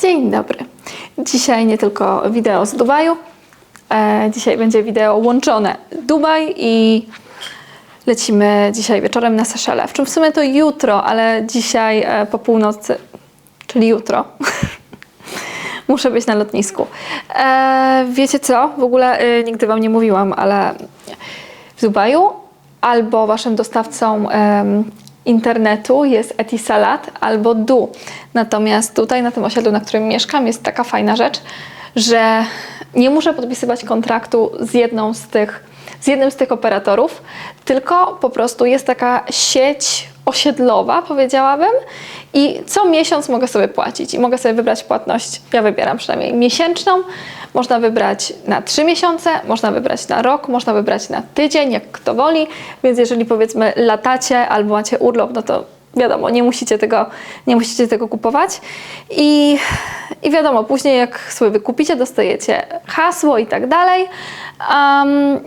Dzień dobry. Dzisiaj nie tylko wideo z Dubaju. E, dzisiaj będzie wideo łączone Dubaj i lecimy dzisiaj wieczorem na Seszele. W czym w sumie to jutro, ale dzisiaj e, po północy, czyli jutro. Muszę być na lotnisku. E, wiecie co? W ogóle e, nigdy Wam nie mówiłam, ale w Dubaju albo Waszym dostawcą em, internetu jest Etisalat albo Du. Natomiast tutaj na tym osiedlu, na którym mieszkam, jest taka fajna rzecz, że nie muszę podpisywać kontraktu z jedną z tych, z jednym z tych operatorów, tylko po prostu jest taka sieć osiedlowa, powiedziałabym, i co miesiąc mogę sobie płacić i mogę sobie wybrać płatność, ja wybieram przynajmniej miesięczną, można wybrać na trzy miesiące, można wybrać na rok, można wybrać na tydzień, jak kto woli, więc jeżeli powiedzmy latacie albo macie urlop, no to wiadomo, nie musicie tego, nie musicie tego kupować i, i wiadomo, później jak sobie wykupicie, dostajecie hasło i tak dalej, um,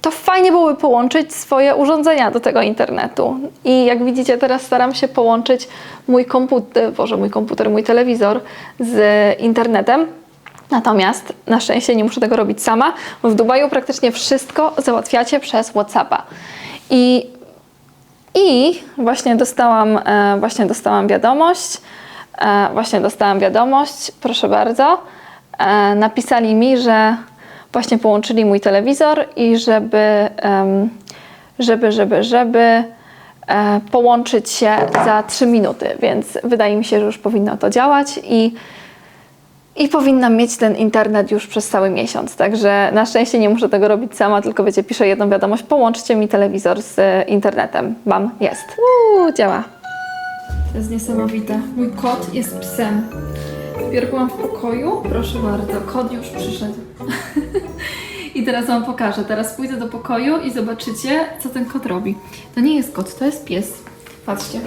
to fajnie byłoby połączyć swoje urządzenia do tego internetu. I jak widzicie, teraz staram się połączyć mój komputer, Boże, mój komputer, mój telewizor z internetem. Natomiast na szczęście nie muszę tego robić sama. W Dubaju praktycznie wszystko załatwiacie przez WhatsAppa. I, i właśnie dostałam, e, właśnie dostałam wiadomość. E, właśnie dostałam wiadomość, proszę bardzo. E, napisali mi, że właśnie połączyli mój telewizor i żeby, żeby, żeby, żeby e, połączyć się za 3 minuty, więc wydaje mi się, że już powinno to działać i, i powinnam mieć ten internet już przez cały miesiąc. Także na szczęście nie muszę tego robić sama, tylko wiecie, piszę jedną wiadomość, połączcie mi telewizor z internetem. Bam, jest. Uuu, działa. To jest niesamowite. Mój kot jest psem. Dopiero byłam w pokoju. Proszę bardzo, kot już przyszedł. I teraz Wam pokażę. Teraz pójdę do pokoju i zobaczycie, co ten kot robi. To nie jest kot, to jest pies. Patrzcie.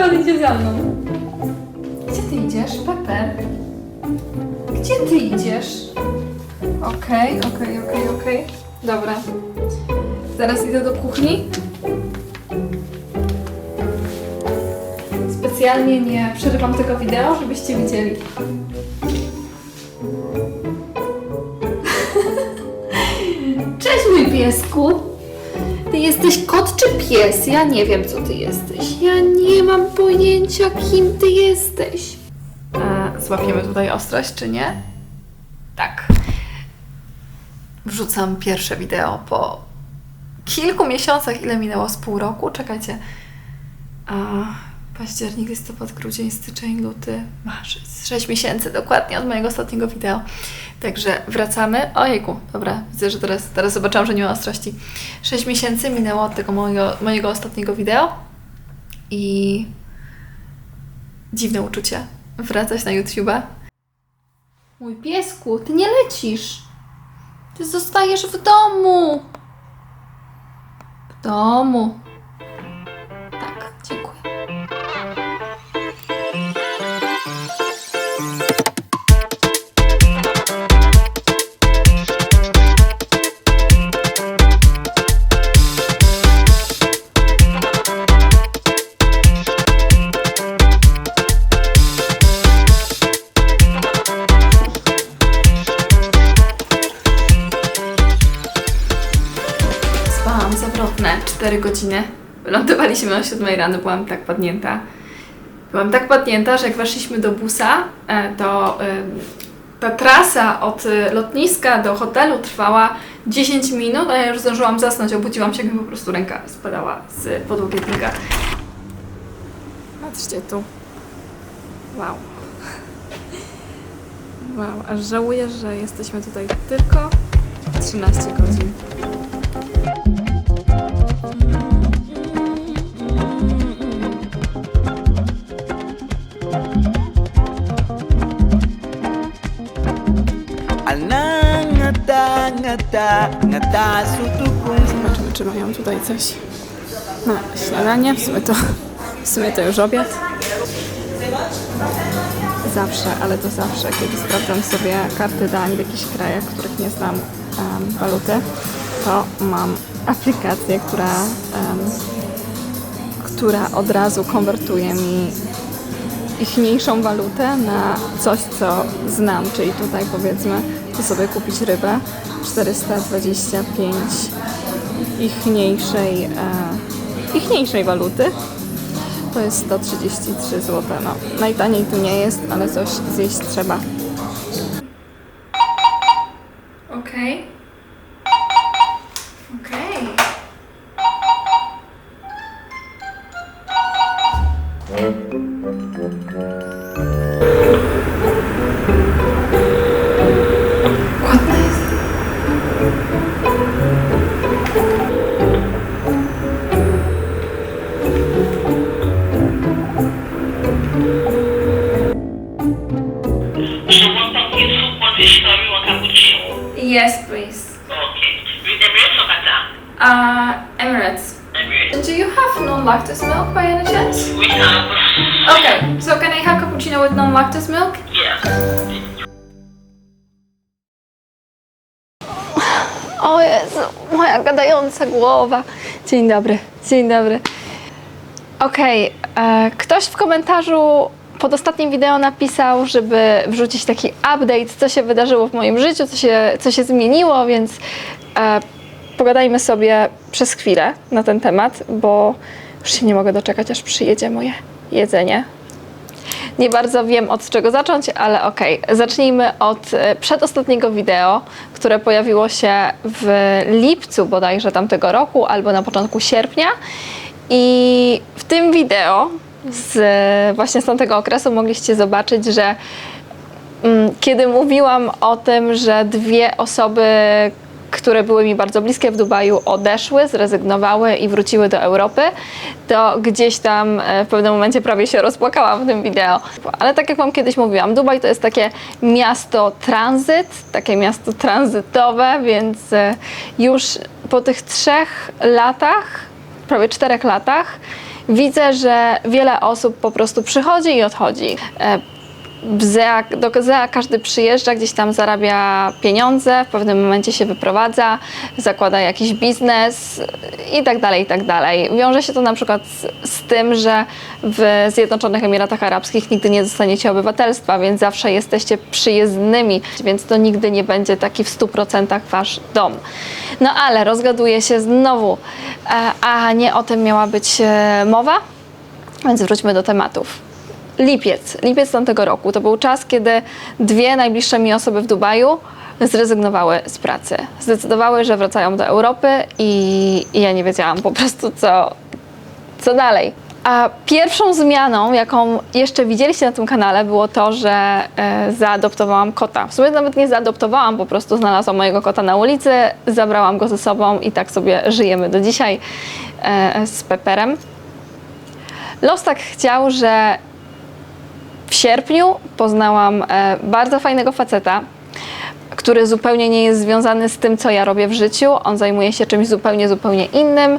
Kot idzie za mną. Gdzie ty idziesz, Pepper? Gdzie ty idziesz? Okej, okej, okej, okej. Dobra. Zaraz idę do kuchni. Specjalnie nie przerywam tego wideo, żebyście widzieli. Cześć mój piesku! Jesteś kot czy pies? Ja nie wiem co ty jesteś. Ja nie mam pojęcia kim ty jesteś. E, złapiemy tutaj ostrość czy nie? Tak. Wrzucam pierwsze wideo po kilku miesiącach. Ile minęło? Z pół roku? Czekajcie. A, październik, listopad, grudzień, styczeń, luty, marzec. 6 miesięcy dokładnie od mojego ostatniego wideo. Także wracamy. Ojejku, dobra, widzę, że teraz, teraz zobaczyłam, że nie ma ostrości. 6 miesięcy minęło od tego mojego, mojego ostatniego wideo i dziwne uczucie wracać na YouTube'a. Mój piesku, ty nie lecisz. Ty zostajesz w domu. W domu. O 7 rano, byłam tak padnięta. Byłam tak padnięta, że jak weszliśmy do busa, e, to e, ta trasa od e, lotniska do hotelu trwała 10 minut, a ja już zdążyłam zasnąć, obudziłam się, gdy po prostu ręka spadała z podłokietnika. Patrzcie tu. Wow. Wow, aż żałuję, że jesteśmy tutaj tylko 13 godzin. Ngata ngata ngata Zobaczymy, czy mają tutaj coś na śniadanie. W sumie to, w sumie to już obiad. Zawsze, ale to zawsze, kiedy sprawdzam sobie karty dań w jakichś krajach, w których nie znam em, waluty, to mam aplikację, która, em, która od razu konwertuje mi ichniejszą walutę na coś, co znam, czyli tutaj powiedzmy, chcę sobie kupić rybę 425 ichniejszej, e, ichniejszej waluty. To jest 133 zł. No, najtaniej tu nie jest, ale coś zjeść trzeba. Okej. Okej. Yeah. O Jezu, moja gadająca głowa. Dzień dobry, dzień dobry. Okej, e, ktoś w komentarzu pod ostatnim wideo napisał, żeby wrzucić taki update, co się wydarzyło w moim życiu, co się, co się zmieniło, więc e, pogadajmy sobie przez chwilę na ten temat, bo już się nie mogę doczekać, aż przyjedzie moje jedzenie. Nie bardzo wiem od czego zacząć, ale okej. Zacznijmy od e, przedostatniego wideo, które pojawiło się w lipcu bodajże tamtego roku albo na początku sierpnia. I w tym wideo z właśnie z tamtego okresu mogliście zobaczyć, że mm, kiedy mówiłam o tym, że dwie osoby, które były mi bardzo bliskie w Dubaju, odeszły, zrezygnowały i wróciły do Europy, to gdzieś tam e, w pewnym momencie prawie się rozpłakałam w tym wideo. Ale tak jak Wam kiedyś mówiłam, Dubaj to jest takie miasto tranzyt, takie miasto tranzytowe, więc e, już po tych trzech latach, prawie czterech latach, widzę, że wiele osób po prostu przychodzi i odchodzi. Zea, do Zea każdy przyjeżdża, gdzieś tam zarabia pieniądze, w pewnym momencie się wyprowadza, zakłada jakiś biznes i tak dalej, i tak dalej. Wiąże się to na przykład z, z tym, że w Zjednoczonych Emiratach Arabskich nigdy nie dostaniecie obywatelstwa, więc zawsze jesteście przyjezdnymi, więc to nigdy nie będzie taki w 100% wasz dom. No ale rozgaduje się znowu, e, a nie o tym miała być e, mowa, więc wróćmy do tematów lipiec, lipiec tamtego roku. To był czas, kiedy dwie najbliższe mi osoby w Dubaju zrezygnowały z pracy. Zdecydowały, że wracają do Europy i, i ja nie wiedziałam po prostu, co, co dalej. A pierwszą zmianą, jaką jeszcze widzieliście na tym kanale, było to, że e, zaadoptowałam kota. W sumie nawet nie zaadoptowałam, po prostu znalazłam mojego kota na ulicy, zabrałam go ze sobą i tak sobie żyjemy do dzisiaj e, z Pepperem. Los tak chciał, że w sierpniu poznałam e, bardzo fajnego faceta, który zupełnie nie jest związany z tym, co ja robię w życiu. On zajmuje się czymś zupełnie, zupełnie innym.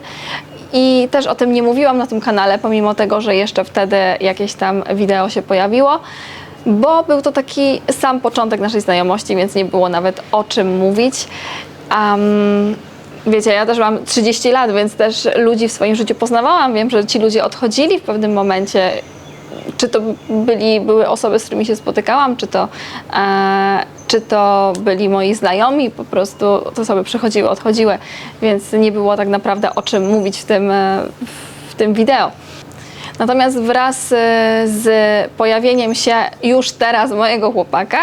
I też o tym nie mówiłam na tym kanale, pomimo tego, że jeszcze wtedy jakieś tam wideo się pojawiło, bo był to taki sam początek naszej znajomości, więc nie było nawet o czym mówić. Um, wiecie, ja też mam 30 lat, więc też ludzi w swoim życiu poznawałam. Wiem, że ci ludzie odchodzili w pewnym momencie czy to byli, były osoby, z którymi się spotykałam, czy to, e, czy to byli moi znajomi, po prostu te osoby przychodziły, odchodziły, więc nie było tak naprawdę o czym mówić w tym, e, w tym wideo. Natomiast wraz e, z pojawieniem się już teraz mojego chłopaka,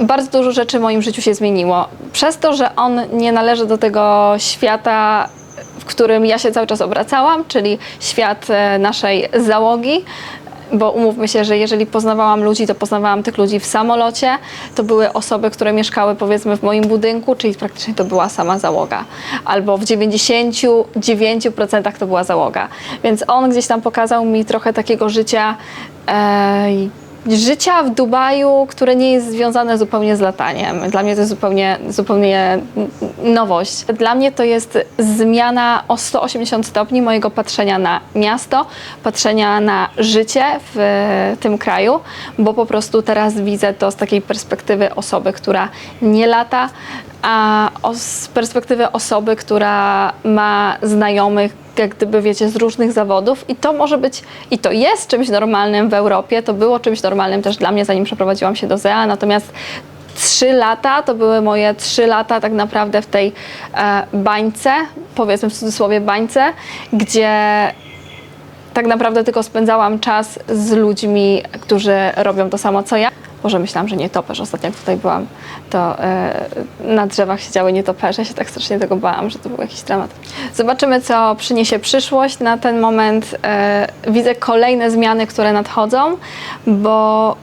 bardzo dużo rzeczy w moim życiu się zmieniło. Przez to, że on nie należy do tego świata, w którym ja się cały czas obracałam, czyli świat e, naszej załogi, bo umówmy się, że jeżeli poznawałam ludzi, to poznawałam tych ludzi w samolocie. To były osoby, które mieszkały powiedzmy w moim budynku, czyli praktycznie to była sama załoga. Albo w 99% to była załoga. Więc on gdzieś tam pokazał mi trochę takiego życia. E, życia w Dubaju, które nie jest związane zupełnie z lataniem. Dla mnie to jest zupełnie, zupełnie nowość. Dla mnie to jest zmiana o 180 stopni mojego patrzenia na miasto, patrzenia na życie w tym kraju, bo po prostu teraz widzę to z takiej perspektywy osoby, która nie lata, a z perspektywy osoby, która ma znajomych, jak gdyby wiecie, z różnych zawodów i to może być, i to jest czymś normalnym w Europie, to było czymś normalnym też dla mnie, zanim przeprowadziłam się do ZEA, natomiast trzy lata, to były moje trzy lata tak naprawdę w tej e, bańce, powiedzmy w cudzysłowie bańce, gdzie tak naprawdę tylko spędzałam czas z ludźmi, którzy robią to samo co ja. Może myślałam, że nietoperz. Ostatnio jak tutaj byłam, to e, na drzewach siedziały nietoperze. Ja się tak strasznie tego bałam, że to był jakiś dramat. Zobaczymy, co przyniesie przyszłość. Na ten moment e, widzę kolejne zmiany, które nadchodzą, bo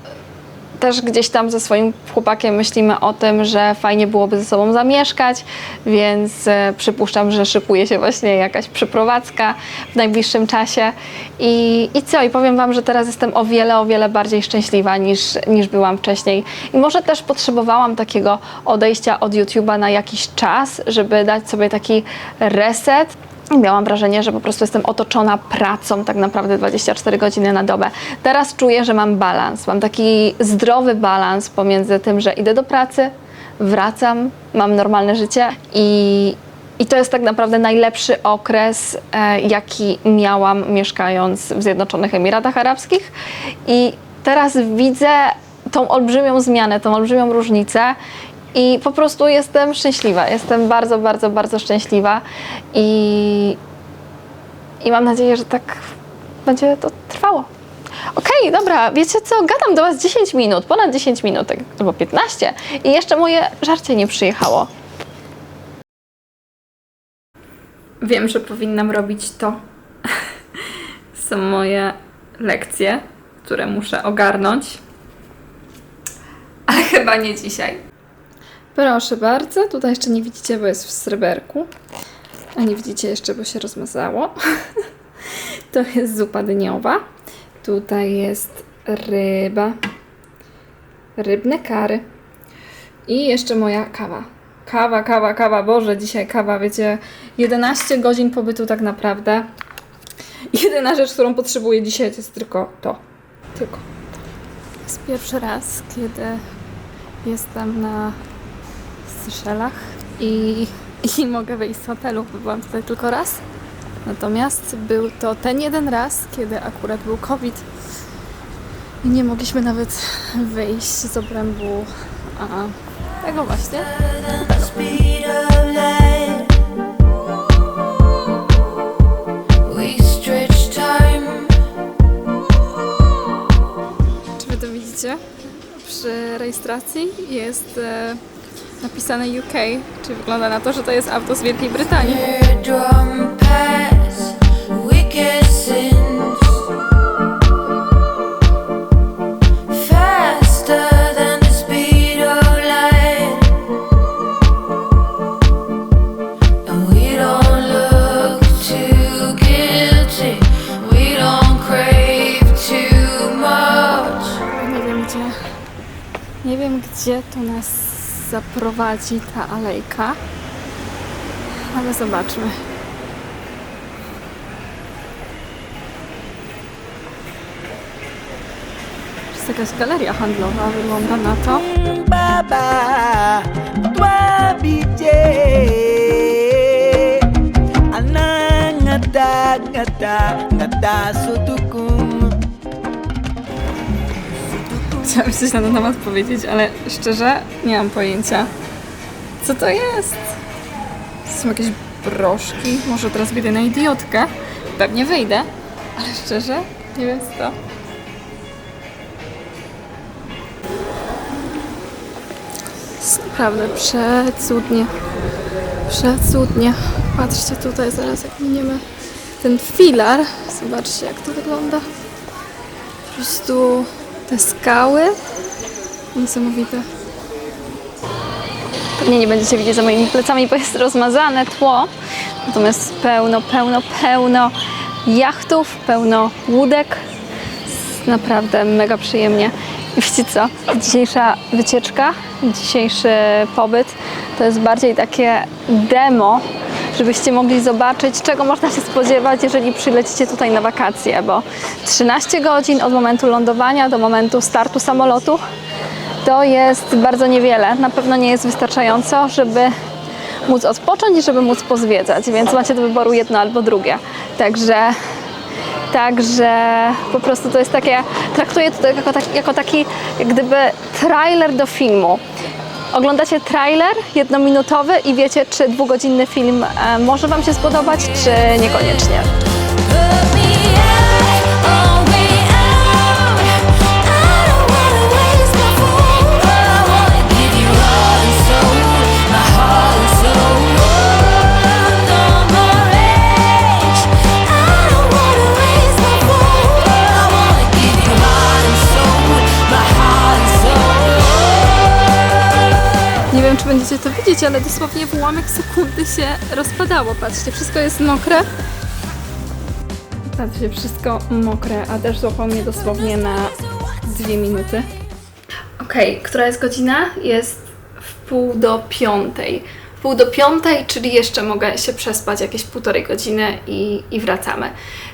też gdzieś tam ze swoim chłopakiem myślimy o tym, że fajnie byłoby ze sobą zamieszkać, więc e, przypuszczam, że szykuje się właśnie jakaś przeprowadzka w najbliższym czasie. I, I co? I powiem Wam, że teraz jestem o wiele, o wiele bardziej szczęśliwa niż, niż byłam wcześniej. I może też potrzebowałam takiego odejścia od YouTube'a na jakiś czas, żeby dać sobie taki reset. Miałam wrażenie, że po prostu jestem otoczona pracą tak naprawdę 24 godziny na dobę. Teraz czuję, że mam balans. Mam taki zdrowy balans pomiędzy tym, że idę do pracy, wracam, mam normalne życie i, i to jest tak naprawdę najlepszy okres, e, jaki miałam mieszkając w Zjednoczonych Emiratach Arabskich. I teraz widzę tą olbrzymią zmianę, tą olbrzymią różnicę i po prostu jestem szczęśliwa. Jestem bardzo, bardzo, bardzo szczęśliwa i, i mam nadzieję, że tak będzie to trwało. Okej, dobra, wiecie co, gadam do Was 10 minut, ponad 10 minut, albo 15 i jeszcze moje żarcie nie przyjechało. Wiem, że powinnam robić to. Są moje lekcje, które muszę ogarnąć, ale chyba nie dzisiaj. Proszę bardzo, tutaj jeszcze nie widzicie, bo jest w sreberku. A nie widzicie jeszcze, bo się rozmazało. to jest zupa dyniowa. Tutaj jest ryba. Rybne kary. I jeszcze moja kawa. Kawa, kawa, kawa. Boże, dzisiaj kawa, wiecie, 11 godzin pobytu tak naprawdę. Jedyna rzecz, którą potrzebuję dzisiaj, to jest tylko to. Tylko. To jest pierwszy raz, kiedy jestem na Syszelach i, i mogę wyjść z hotelu, bo byłam tutaj tylko raz. Natomiast był to ten jeden raz, kiedy akurat był COVID i nie mogliśmy nawet wyjść z obrębu a, tego właśnie. Czy wy to widzicie? Przy rejestracji jest e, napisane UK, czyli wygląda na to, że to jest auto z Wielkiej Brytanii. Nie wiem gdzie to nas zaprowadzi ta alejka. Ale zobaczmy. Jest jakaś galeria handlowa, wygląda na to. Baba, Chciałam coś na ten temat powiedzieć, ale szczerze nie mam pojęcia. Co to jest? Są jakieś broszki? Może teraz wyjdę na idiotkę? Pewnie wyjdę, ale szczerze nie wiem co to. Naprawdę przecudnie. Przecudnie. Patrzcie tutaj zaraz jak miniemy ten filar. Zobaczcie jak to wygląda. Po prostu te skały. Niesamowite. Pewnie nie będziecie widzieć za moimi plecami, bo jest rozmazane tło. Natomiast pełno, pełno, pełno jachtów, pełno łódek. Naprawdę mega przyjemnie. I wiecie co? Dzisiejsza wycieczka, dzisiejszy pobyt to jest bardziej takie demo, żebyście mogli zobaczyć, czego można się spodziewać, jeżeli przylecicie tutaj na wakacje, bo 13 godzin od momentu lądowania do momentu startu samolotu to jest bardzo niewiele. Na pewno nie jest wystarczająco, żeby móc odpocząć i żeby móc pozwiedzać, więc macie do wyboru jedno albo drugie. Także Także po prostu to jest takie, traktuję to jako, tak, jako taki jak gdyby trailer do filmu. Oglądacie trailer jednominutowy i wiecie, czy dwugodzinny film e, może Wam się spodobać, czy niekoniecznie. Będziecie to widzieć, ale dosłownie w ułamek sekundy się rozpadało. Patrzcie, wszystko jest mokre. Patrzcie, wszystko mokre, a deszcz złapał mnie dosłownie na dwie minuty. Okej, która jest godzina? Jest w pół do piątej. Pół do piątej, czyli jeszcze mogę się przespać jakieś półtorej godziny i, i wracamy.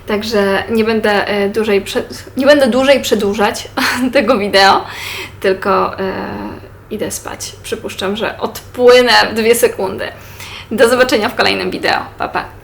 Także nie będę, e, dłużej przed, nie będę dłużej przedłużać tego wideo, tylko e, idę spać. Przypuszczam, że odpłynę w dwie sekundy. Do zobaczenia w kolejnym wideo. Pa, pa.